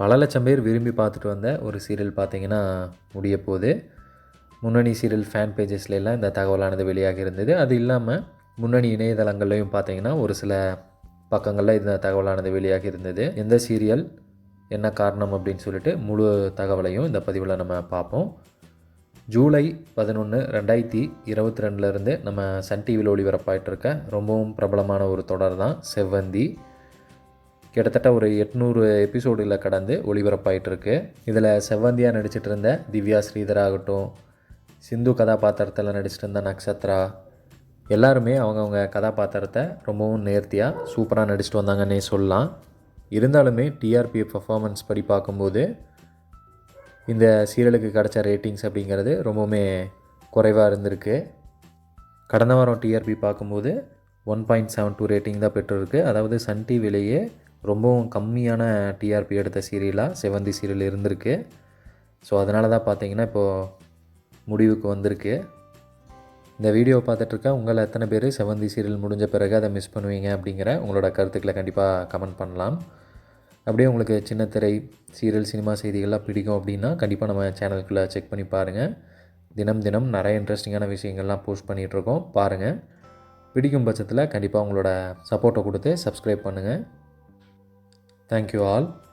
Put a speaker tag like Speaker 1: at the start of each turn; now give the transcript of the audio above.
Speaker 1: பல லட்சம் பேர் விரும்பி பார்த்துட்டு வந்த ஒரு சீரியல் பார்த்தீங்கன்னா முடிய போகுது. முன்னணி சீரியல் ஃபேன் பேஜஸ்லாம் இந்த தகவலானது வெளியாகி இருந்தது. அது இல்லாமல் முன்னணி இணையதளங்கள்லையும் பார்த்தீங்கன்னா ஒரு சில பக்கங்களில் இந்த தகவலானது வெளியாகி இருந்தது. எந்த சீரியல் என்ன காரணம் அப்படின்னு சொல்லிட்டு முழு தகவலையும் இந்த பதிவில் நம்ம பார்ப்போம். ஜூலை பதினொன்று ரெண்டாயிரத்தி இருபத்தி ரெண்டுலேருந்து நம்ம சன் டிவியில் ஒளிபரப்பாயிட்டு இருக்க ரொம்பவும் பிரபலமான ஒரு தொடர் தான் செவ்வந்தி. கிட்டத்தட்ட ஒரு எட்நூறு எபிசோடில் கடந்து ஒளிபரப்பாயிட்டு இருக்கு இதில் செவ்வந்தியாக நடிச்சிட்டு இருந்த திவ்யா ஸ்ரீதர் ஆகட்டும் சிந்து கதாபாத்திரத்தில் நடிச்சிட்டு இருந்த நக்ஷத்ரா எல்லாருமே அவங்கவுங்க கதாபாத்திரத்தை ரொம்பவும் நேர்த்தியாக சூப்பராக நடிச்சிட்டு வந்தாங்கன்னே சொல்லலாம். இருந்தாலுமே டிஆர்பி பர்ஃபார்மன்ஸ் படி பார்க்கும்போது இந்த சீரியலுக்கு கிடைச்ச ரேட்டிங்ஸ் அப்படிங்கிறது ரொம்பவுமே குறைவாக இருந்திருக்கு. கடந்த வாரம் டிஆர்பி பார்க்கும்போது one point seven two rating தான் பெற்றிருக்கு. அதாவது சன் டிவிலேயே ரொம்பவும் கம்மியான டிஆர்பி எடுத்த சீரியலாக செவந்தி சீரியல் இருந்திருக்கு. ஸோ அதனால தான் பார்த்தீங்கன்னா இப்போது முடிவுக்கு வந்திருக்கு. இந்த வீடியோ பார்த்துட்ருக்க உங்களை எத்தனை பேர் செவந்தி சீரியல் முடிஞ்ச பிறகு அதை மிஸ் பண்ணுவீங்க அப்படிங்கிற உங்களோட கருத்துக்களை கண்டிப்பாக கமெண்ட் பண்ணலாம். அப்படியே உங்களுக்கு சின்ன திரை சீரியல் சினிமா செய்திகள்லாம் பிடிக்கும் அப்படின்னா கண்டிப்பாக நம்ம சேனலுக்குள்ளே செக் பண்ணி பாருங்கள் தினம் தினம் நிறைய இன்ட்ரெஸ்டிங்கான விஷயங்கள்லாம் போஸ்ட் பண்ணிகிட்ருக்கோம் பாருங்கள் பிடிக்கும் பட்சத்தில் கண்டிப்பாக உங்களோட சப்போர்ட்டை கொடுத்து சப்ஸ்கிரைப் பண்ணுங்கள் Thank you all.